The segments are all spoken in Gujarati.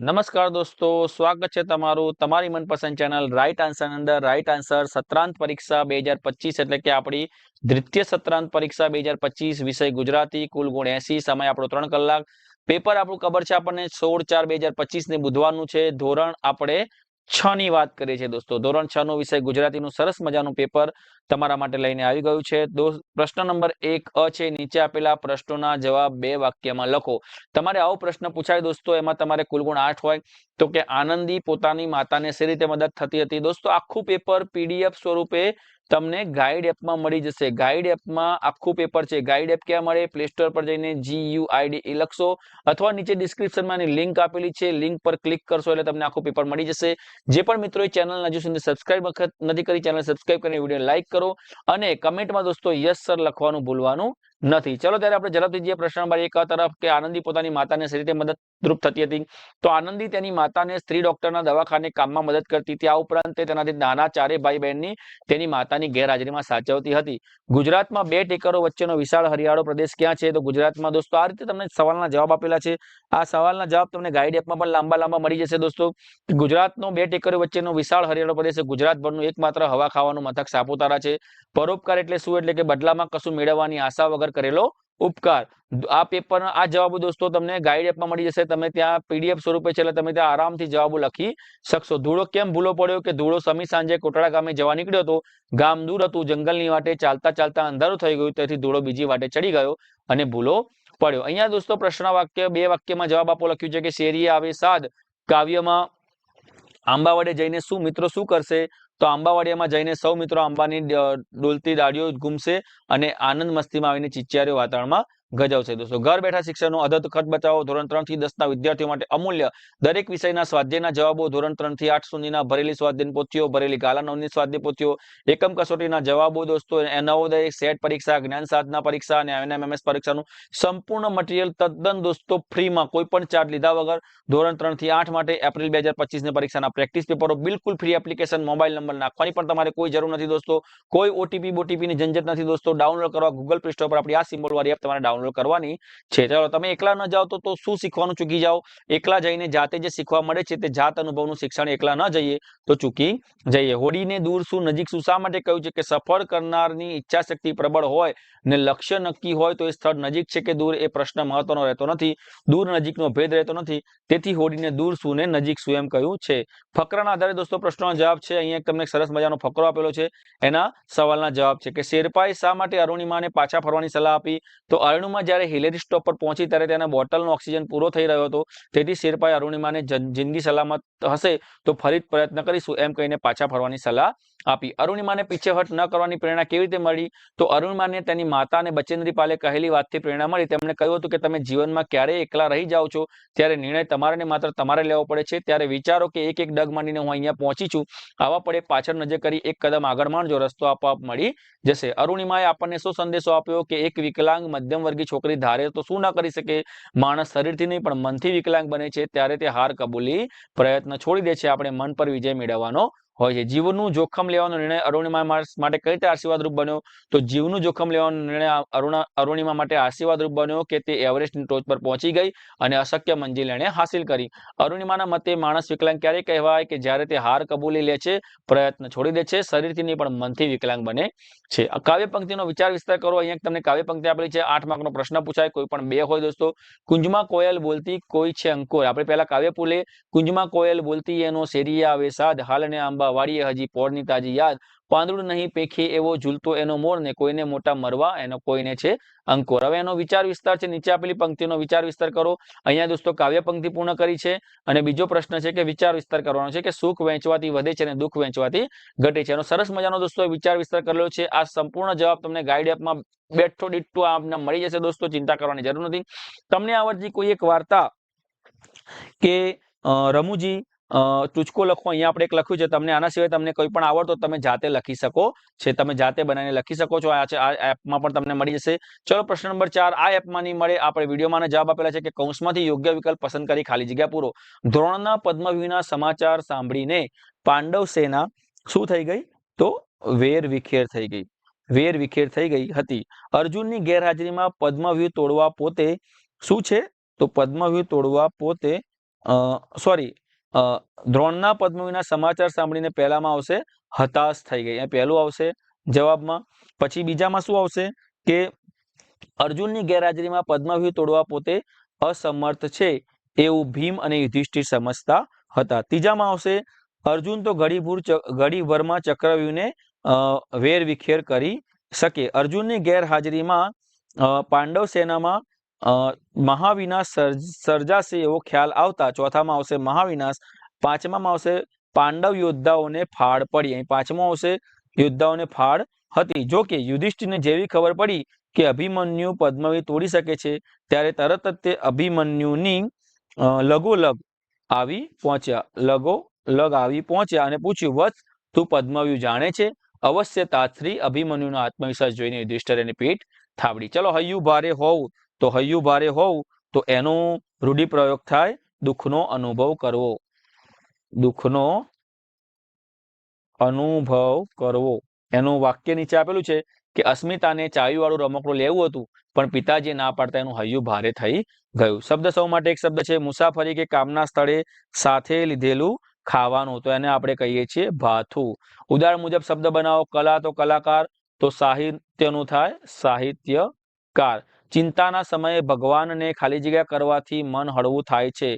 નમસ્કાર દોસ્તો, સ્વાગત છે તમારું તમારી મનપસંદ ચેનલ રાઈટ આન્સર અંદર. રાઈટ આન્સર સત્રાંત પરીક્ષા બે એટલે કે આપણી દ્વિતીય સત્રાંત પરીક્ષા બે વિષય ગુજરાતી, કુલ ગુણ એસી, સમય આપણો ત્રણ કલાક. પેપર આપણું ખબર છે આપણને સોળ ચાર બે હજાર ને બુધવારનું છે. ધોરણ આપણે છ ની વાત કરીએ છીએ દોસ્તો. ધોરણ છ નો વિષય ગુજરાતીનું સરસ મજાનું પેપર. તમારા માટે લઈને આવી ગયું છે. પ્રશ્ન નંબર એક, અ છે, નીચે આપેલા પ્રશ્નોના જવાબ બે વાક્યમાં લખો. તમારે આવો પ્રશ્ન પૂછાય દોસ્તો, એમાં તમારે કુલ ગુણ આઠ હોય. તો કે આનંદી પોતાની માતાને સી રીતે મદદ થતી હતી? દોસ્તો, આખું પેપર પીડીએફ સ્વરૂપે તમને ગાઈડ એપમાં મળી જશે. ગાઈડ એપમાં આખું પેપર છે. ગાઈડ એપ ક્યાં મળે? પ્લે સ્ટોર પર જઈને જી યુ આઈડી લખશો. અથવા નીચે ડિસ્ક્રિપ્શનમાં લિંક આપેલી છે. લિંક પર ક્લિક કરશો એટલે તમને આખું પેપર મળી જશે. જે પણ મિત્રો ચેનલ હજુ સુધી સબસ્ક્રાઈબ નથી કરી, ચેનલ સબસ્ક્રાઇબ કરીને વીડિયો લાઈક કરો. અને કમેન્ટમાં દોસ્તો યસ સર લખવાનું ભૂલવાનું નથી. ચલો ત્યારે આપણે ઝડપથી જઈએ પ્રશ્ન નંબર એક તરફ કે આનંદી પોતાની માતાને સી રીતે મદદરૂપ થતી હતી? તો આનંદી તેની માતાને સ્ત્રી ડોક્ટરના દવાખાને કામમાં મદદ કરતી હતી. આ ઉપરાંત તેનાથી નાના ચારે ભાઈ બહેનની તેની માતાની ગેરહાજરીમાં સાચવતી હતી. ગુજરાતમાં બે ટેકરો વચ્ચેનો વિશાળ હરિયાળો પ્રદેશ ક્યાં છે? તો ગુજરાતમાં દોસ્તો આ રીતે તમને સવાલના જવાબ આપેલા છે. આ સવાલના જવાબ તમને ગાઈડ એપમાં પણ લાંબા લાંબા મળી જશે દોસ્તો. ગુજરાતનો બે ટેકરો વચ્ચેનો વિશાળ હરિયાળો પ્રદેશ ગુજરાતભરનું એકમાત્ર હવા ખાવાનું મથક સાપુતારા છે. પરોપકાર એટલે શું? એટલે કે બદલામાં કશું મેળવવાની આશા વગર કરેલો ઉપકાર. આ પેપર આ જવાબો દોસ્તો તમને ગાઈડ એપમાં મળી જશે. તમે ત્યાં પીડીએફ સ્વરૂપે છે એટલે તમે ત્યાં આરામથી જવાબો લખી શકશો. ધૂળો કેમ ભૂલો પડ્યો કે ધૂળો સમી સાંજે કોટડા ગામે જવા નીકળ્યો હતો? ગામ દૂર હતું, જંગલની વાટે ચાલતા ચાલતા અંધારું થઈ ગયું, તેથી ધૂળો બીજી વાટે ચડી ગયો અને ભૂલો પડ્યો. અહીંયા દોસ્તો પ્રશ્ન વાક્ય, બે વાક્યમાં જવાબ આપો લખ્યું છે કે શેરીએ આવે સાદ, કાવ્યમાં આંબાવાડે જઈને શું મિત્રો શું કરશે? તો આંબાવાડિયામાં જઈને સૌ મિત્રો આંબાની ડોલતી દાળીઓ ગુમશે અને આનંદ મસ્તીમાં આવીને ચિચિયારીઓ વાતાવરણમાં ગજવશે દોસ્તો. ઘર બેઠા શિક્ષણનો અધત ખર્ચ બચાવો. ધોરણ ત્રણથી દસ ના વિદ્યાર્થીઓ માટે અમૂલ્ય. દરેક વિષયના સ્વાધ્યાયના જવાબો ધોરણ ત્રણથી આઠ સુધીના ભરેલી સ્વાધ્યાય પોથીઓ, ભરેલી ગાલા નવની સ્વાધ્યાય પોથીઓ, એકમ કસોટીના જવાબો દોસ્તો નવોદય સેટ પરીક્ષા, જ્ઞાન સાધના પરીક્ષા અને એનએમએમએસ પરીક્ષાનું સંપૂર્ણ મટીરિયલ તદ્દન દોસ્તો ફ્રીમાં. કોઈ પણ ચાર્જ લીધા વગર ધોરણ ત્રણથી આઠ માટે એપ્રિલ બે હજાર પચીસની પરીક્ષાના પ્રેક્ટિસ પેપરો, બિલકુલ ફ્રી એપ્લિકેશન, મોબાઈલ નંબર નાખવાની પણ તમારે કોઈ જરૂર નથી દોસ્તો. કોઈ ઓટીપી બોટીપીની ઝંઝટ નથી દોસ્તો. ડાઉનલોડ કરવા ગૂગલ પ્લે સ્ટોર પર આપણી આ સિમ્બોલ વાળી એપ તમારે ડાઉનલોડ કરવાની. છે, ચાલો તમે એકલા ન જાઓ તો શું શીખવાનું? ચૂકી જાઓ. એકલા જઈને જાતે જે શીખવા મળે છે તે જાત અનુભવનું શિક્ષણ એકલા ન જઈએ તો ચૂકી જઈએ. હોડીને દૂર શું, નજીક શું? શા માટે કહ્યું છે કે સફળ કરનારની ઈચ્છા પ્રબળ હોય ને લક્ષ્ય નક્કી હોય તો એ સ્થળ નજીક છે કે દૂર એ પ્રશ્ન મહત્વનો રહેતો નથી. દૂર નજીકનો ભેદ રહેતો નથી. તેથી હોડીને દૂર શું ને નજીક શું એમ કહ્યું છે. ફકરાના આધારે દોસ્તો પ્રશ્નનો જવાબ છે. અહીંયા તમને સરસ મજાનો ફકરો આપેલો છે. એના સવાલના જવાબ છે કે શેરપાએ શા માટે અરુણિમાને પાછા ફરવાની સલાહ આપી? તો અરુણિમા જ્યારે હિલેરી સ્ટોપ પર પહોંચી ત્યારે તેને બોટલનો ઓક્સિજન પૂરો થઈ રહ્યો હતો. તેથી શેરપાએ અરુણિમાને જિંદગી સલામત હશે તો ફરી પ્રયત્ન કરીશું એમ કહીને પાછા ફરવાની સલાહ આપી. અરુણિમાને પીછેહટ ન કરવાની પ્રેરણા કેવી રીતે મળી? તો અરુણિમાને તેની માતા અને બચેન્દ્રી પાલે કહેલી વાતથી પ્રેરણા મળી. તેમણે કહ્યું હતું કે તમે જીવનમાં ક્યારેય એકલા રહી જાઓ છો. ત્યારે નિર્ણય તમારે ને માત્ર તમારે લેવો પડે છે. ત્યારે વિચારો કે એક એક ડગ માંડીને હું અહીંયા પહોંચી છું. આવા પડે પાછળ નજર કરી એક કદમ આગળ માંડજો રસ્તો આપોઆપ મળી જશે. અરુણિમાએ આપણને શું સંદેશો આપ્યો? કે એક વિકલાંગ મધ્યમ વર્ગી છોકરી ધારે તો શું ના કરી શકે? માણસ શરીરથી નહીં, પણ મનથી વિકલાંગ બને છે, ત્યારે તે હાર કબૂલી પ્રયત્ન છોડી દે છે. આપણે મન પર વિજય મેળવવાનો હોય છે. જીવનું જોખમ લેવાનો નિર્ણય અરુણિમા માટે કઈ રીતે આશીર્વાદરૂપ બન્યો? તો જીવનું જોખમ લેવાનો નિર્ણય અરુણા, અરુણિમા માટે આશીર્વાદરૂપ બન્યો કે તે એવરેસ્ટની ટોચ પર પહોંચી ગઈ અને અશક્ય મંજિલ એણે હાસિલ કરી? અરુણિમાના મતે માણસ વિકલાંગ ક્યારે કહેવાય કે જ્યારે તે હાર કબૂલી લે છે, પ્રયત્ન છોડી દે છે, શરીરથી નહીં પણ મનથી વિકલાંગ બને છે. કાવ્ય પંક્તિનો વિચાર વિસ્તાર કરો. અહીંયા તમને કાવ્ય પંક્તિ આપેલી છે. આઠ માર્કનો પ્રશ્ન પૂછાય. કોઈ પણ બે હોય દોસ્તો. કુંજમાં કોયલ બોલતી કોઈ છે અંકુર. આપણે પહેલા કાવ્ય પુલે કુંજમાં કોયલ બોલતી એનો શેરીયા આવે સાદ. હાલ અને આંબા વાડીએ હજી પોળની તાજી યાદ. પાંદડું નહીં પેખી એવો ઝૂલતો એનો મોર ને કોઈને મોટા મરવા એનો કોઈને છે અંકોર. હવે એનો વિચાર વિસ્તાર છે, નીચે આપેલી પંક્તિનો વિચાર વિસ્તાર કરો. અહીંયા દોસ્તો કાવ્ય પંક્તિ પૂર્ણ કરી છે અને બીજો પ્રશ્ન છે કે વિચાર વિસ્તાર કરવાનો છે કે સુખ વહેંચવાથી વધે છે અને દુઃખ વહેંચવાથી ઘટે છે. એનો સરસ મજાનો દોસ્તો વિચાર વિસ્તાર કરેલો છે. આ સંપૂર્ણ જવાબ તમને ગાઈડ એપમાં બેઠો દીઠો આપને મળી જશે દોસ્તો, ચિંતા કરવાની જરૂર નથી. તમને આવડતી કોઈ એક વાર્તા કે રમુજી ટૂચકો લખો. અહીંયા આપણે એક લખ્યું છે, તમને આના સિવાય તમને કોઈ પણ આવડતો તમે જાતે લખી શકો. છે, તમે જાતે બનાવીને લખી શકો છો. આ છે, આ એપમાં પણ તમને મળી જશે. ચલો, પ્રશ્ન નંબર ચાર. આ એપમાં નહીં મળે. આપણે વિડીયોમાં જવાબ આપેલા છે કે કૌંસમાંથી યોગ્ય વિકલ્પ પસંદ કરી ખાલી જગ્યા પૂરો. ધોરણના પદ્મવ્યૂહના સમાચાર સાંભળીને પાંડવ સેના શું થઈ ગઈ? તો વેર વિખેર થઈ ગઈ. વેર વિખેર થઈ ગઈ હતી. અર્જુનની ગેરહાજરીમાં પદ્મવ્યૂહ તોડવા પોતે શું છે? તો પદ્મવ્યૂહ તોડવા પોતે સોરી દ્રોણના પદ્મવીના સમાચાર સાંભળીને પહેલામાં આવશે હતાશ થઈ ગઈ. અહીંયા પહેલું આવશે જવાબમાં. પછી બીજામાં શું આવશે? કે અર્જુનની ગેરહાજરીમાં પદ્મવ્યૂહ તોડવા પોતે અસમર્થ છે એવું ભીમ અને યુધિષ્ઠિર સમજતા હતા. ત્રીજામાં આવશે અર્જુન તો ઘડીભૂર ઘડીભરમાં ચક્રવ્યૂહને અ, વેરવિખેર કરી શકે. અર્જુનની ગેરહાજરીમાં પાંડવ સેનામાં મહાવિનાશ સર્જ- સર્જાશે એવો ખ્યાલ આવતા ચોથામાં આવશે મહાવિનાશ પાંચમામાં આવશે પાંડવ યોદ્ધાઓને ફાળ પડી. અહીં પાંચમો આવશે યોદ્ધાઓને ફાળ હતી. જો કે યુધિષ્ઠિરને જેવી ખબર પડી કે અભિમન્યુ પદ્મવી તોડી શકે છે, ત્યારે તરત જ તે અભિમન્યુની લગોલગ આવી પહોંચ્યા. લગો લગ આવી પહોંચ્યા અને પૂછ્યું, વત્સ, તું પદ્મવ્યુ જાણે છે? અવશ્ય તાત્રી અભિમન્યુનો આત્મવિશ્વાસ જોઈને યુધિષ્ઠિર એની પીઠ થાબડી. ચલો, હૈયું, ભારે હોવું તો હૈયું ભારે હોવું તો એનો રૂઢિપ્રયોગ થાય, દુઃખનો અનુભવ કરવો. દુઃખનો અનુભવ કરવો. એનું વાક્ય નીચે આપેલું છે કે અસ્મિતાને ચાવીવાળું રમકડું લેવું હતું, પણ પિતાજી ના પાડતા એનું હૈયું ભારે થઈ ગયું. શબ્દ સૌ માટે એક શબ્દ છે, મુસાફરી કે કામના સ્થળે સાથે લીધેલું ખાવાનું. તો એને આપણે કહીએ છીએ ભાથું. ઉદાહરણ મુજબ શબ્દ બનાવો, કલા તો કલાકાર, તો સાહિત્યનું થાય સાહિત્યકાર. ચિંતાના સમયે ભગવાનને ખાલી જગ્યા કરવાથી મન હળવું થાય છે.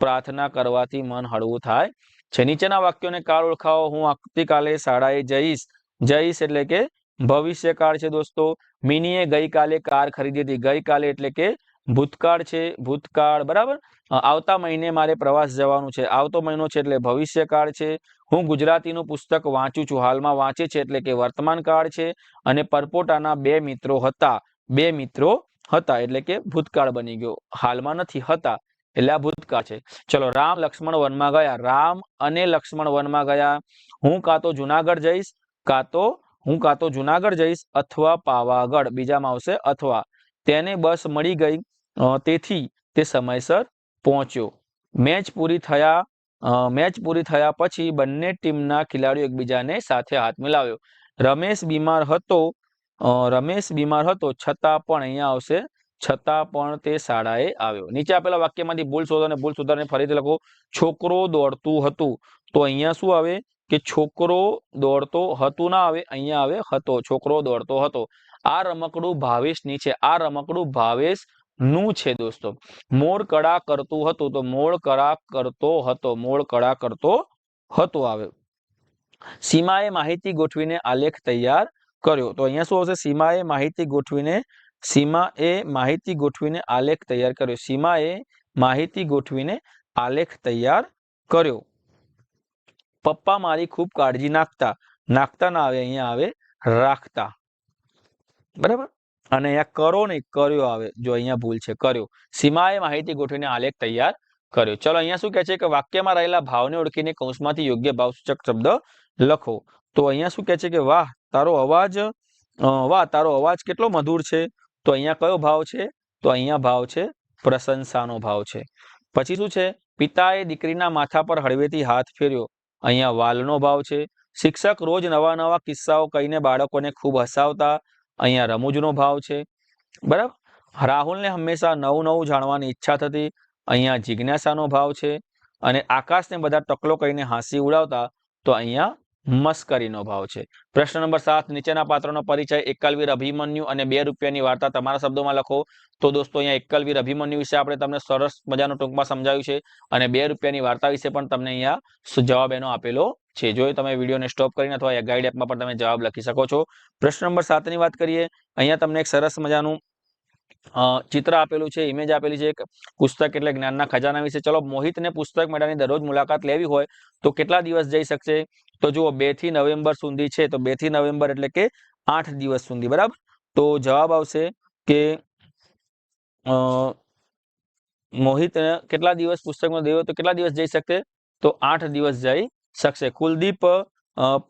પ્રાર્થના કરવાથી મન હળવું થાય છે. નીચેના વાક્યોને કાળ ઓળખાવો. હું આવતીકાલે શાળાએ જઈશ. જઈશ એટલે કે ભવિષ્યકાળ છે દોસ્તો. મિનીએ ગઈકાલે કાર ખરીદી હતી. ગઈકાલે એટલે કે ભૂતકાળ છે. ભૂતકાળ, બરાબર? આવતા મહિને મારે પ્રવાસ જવાનું છે. આવતો મહિનો છે એટલે ભવિષ્યકાળ છે. હું ગુજરાતીનું પુસ્તક વાંચું છું. હાલમાં વાંચે છે એટલે કે વર્તમાન કાળ છે અને પરપોટાના બે મિત્રો હતા. બે મિત્રો હતા, એટલે કે ભૂતકાળ બની ગયો. હાલમાં નથી હતા, એટલે આ ભૂતકાળ છે. ચલો, રામ લક્ષ્મણ વનમાં ગયા. રામ અને લક્ષ્મણ વનમાં ગયા. હું કાં તો જુનાગઢ જઈશ, કાં તો હું કાં તો જુનાગઢ જઈશ અથવા પાવાગઢ બીજામાં આવશે અથવા. તેને બસ મળી ગઈ. તેથી તે સમયસર પહોંચ્યો. મેચ પૂરી થયા મેચ પૂરી થયા પછી બંને ટીમના ખેલાડીઓ એકબીજાને સાથે હાથ મિલાવ્યો. રમેશ બીમાર હતો રમેશ બીમાર હતો છતાં પણ અહીંયા આવશે. છતાં પણ તે શાળાએ આવ્યો. નીચે આપેલા વાક્યમાંથી ભૂલ શોધો અને ભૂલ સુધારને ફરીથી લખો. છોકરો દોડતું હતું. તો અહીંયા શું આવે? કે છોકરો દોડતો હતું ના આવે, અહીંયા આવે હતો. છોકરો દોડતો હતો. આ રમકડું ભાવેશની છે. આ રમકડું ભાવેશનું છે દોસ્તો. મોર કળા કરતું હતું. તો મોળ કળા કરતો હતો. મોળ કળા કરતો હતો. આવે. સીમાએ માહિતી ગોઠવીને આલેખ તૈયાર કર્યો. તો અહીંયા શું આવશે? સીમાએ માહિતી ગોઠવીને સીમાએ માહિતી ગોઠવીને આલેખ તૈયાર કર્યો. સીમાએ માહિતી ગોઠવીને આલેખ તૈયાર કર્યો. પપ્પા મારી ખૂબ કાળજી નાખતા. નાખતા ના આવે, અહીંયા આવે, રાખતા. બરાબર? અને અહીંયા કરો નહીં, કર્યો આવે, જો અહીંયા ભૂલ છે, કર્યો. સીમાએ માહિતી ગોઠવીને આલેખ તૈયાર કર્યો. ચલો, અહીંયા શું કહે છે કે વાક્યમાં રહેલા ભાવને ઓળખીને કૌંસમાંથી યોગ્ય ભાવસૂચક શબ્દ લખો. તો અહીંયા શું કહે છે કે, વાહ તારો અવાજ વાહ, તારો અવાજ કેટલો મધુર છે. તો અહીંયા કયો ભાવ છે? તો અહીંયા ભાવ છે પ્રશંસાનો ભાવ છે. પછી શું છે? પિતાએ દીકરીના માથા પર હળવેથી હાથ ફેર્યો. અહીંયા વાલનો ભાવ છે. શિક્ષક રોજ નવા નવા કિસ્સાઓ કહીને બાળકોને ખૂબ હસાવતા. અહીંયા રમૂજનો ભાવ છે. બરાબર? રાહુલને હંમેશા નવું નવું જાણવાની ઈચ્છા થતી. અહીંયા જિજ્ઞાસાનો ભાવ છે. અને આકાશને બધા ટકલો કહીને હાંસી ઉડાવતા. તો અહીંયા મસ્કરીનો ભાવ છે. પ્રશ્ન નંબર સાત, નીચેના પાત્રનો પરિચય એકલવીર અભિમન્યુ અને બે રૂપિયાની વાર્તા તમારા શબ્દોમાં લખો. તો દોસ્તો, અહીંયા એકલવીર અભિમન્યુ વિશે આપણે તમને સરસ મજાનું ટૂંકમાં સમજાવ્યું છે અને બે રૂપિયાની વાર્તા વિશે પણ તમને અહીંયા જવાબ એનો આપેલો છે. જો તમે વિડીયોને સ્ટોપ કરીને અથવા ગાઈડ એપમાં પણ તમે જવાબ લખી શકો છો. પ્રશ્ન નંબર સાતની વાત કરીએ. અહીંયા તમને એક સરસ મજાનું ચિત્ર આપેલું છે ઇમેજ આપેલી છે, એક પુસ્તક એટલે જ્ઞાનના ખજાના વિશે. ચલો, મોહિતને પુસ્તક મેળાની દરરોજ મુલાકાત લેવી હોય તો કેટલા દિવસ જઈ શકશે? તો જુઓ, બેથી નવેમ્બર સુધી છે, તો બેથી નવેમ્બર એટલે કે આઠ દિવસ સુધી, બરાબર? તો જવાબ આવશે કે મોહિત કેટલા દિવસ પુસ્તકમાં દેવો તો કેટલા દિવસ જઈ શકશે? તો આઠ દિવસ જઈ શકશે. કુલદીપ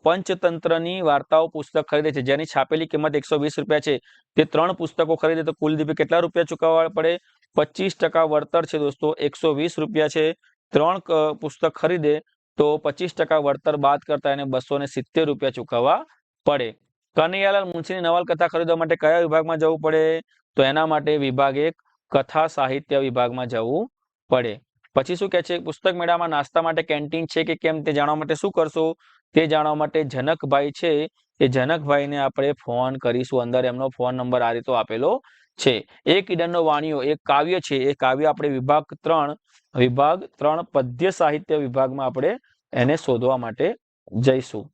પંચતંત્રની વાર્તાઓ પુસ્તક ખરીદે છે. જેની છાપેલી કિંમત એકસો રૂપિયા છે. તે ત્રણ પુસ્તકો ખરીદે તો કુલદીપે કેટલા રૂપિયા ચૂકવવા પડે? પચીસ વળતર છે દોસ્તો. એકસો રૂપિયા છે. ત્રણ પુસ્તક ખરીદે તો પચીસ વળતર બાદ કરતા એને બસો રૂપિયા ચૂકવવા પડે. કનૈયાલાલ મુનશીની નવલકથા ખરીદવા માટે કયા વિભાગમાં જવું પડે? તો એના માટે વિભાગ એક, કથા સાહિત્ય વિભાગમાં જવું પડે. પછી શું કહે છે? પુસ્તક મેળામાં નાસ્તા માટે કેન્ટીન છે કે કેમ તે જાણવા માટે શું કરશો? તે જાણવા માટે જનકભાઈ છે. એ જનકભાઈને આપણે ફોન કરીશું. અંદર એમનો ફોન નંબર આ રીતો આપેલો છે. એક ઈડનનો વાણીઓ, એક કાવ્ય છે. એ કાવ્ય આપણે વિભાગ ત્રણ વિભાગ ત્રણ પદ્ય સાહિત્ય વિભાગમાં આપણે એને શોધવા માટે જઈશું.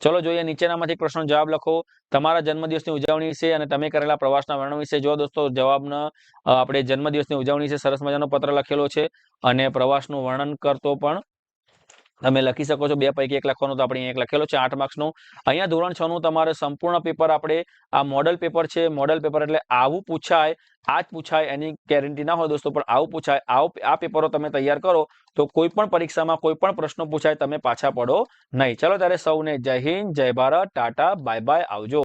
ચલો જોઈએ, નીચેનામાંથી પ્રશ્ન જવાબ લખો. તમારા જન્મદિવસની ઉજવણી વિશે અને તમે કરેલા પ્રવાસના વર્ણન વિશે જો દોસ્તો. જવાબના આપણે જન્મદિવસની ઉજવણી વિશે સરસ મજાનો પત્ર લખેલો છે અને પ્રવાસનું વર્ણન કરતો પણ તમે લખી શકો છો બે પૈકી એક લખવાનું તો આપણે એક લખેલો છે, આઠ માર્ક્સનું અહીંયા ધોરણ છ નું તમારે સંપૂર્ણ પેપર આપણે આ મોડલ પેપર છે મોડલ પેપર એટલે આવું પૂછાય, આ જ પૂછાય, એની ગેરંટી ના હોય દોસ્તો, પણ આવું પૂછાય, આવું આ પેપરો તમે તૈયાર કરો, તો કોઈ પણ પરીક્ષામાં કોઈ પણ પ્રશ્નો પૂછાય, તમે પાછા પડો નહીં. ચલો ત્યારે સૌને જય હિન્દ, જય ભારત, ટાટા બાય બાય આવજો.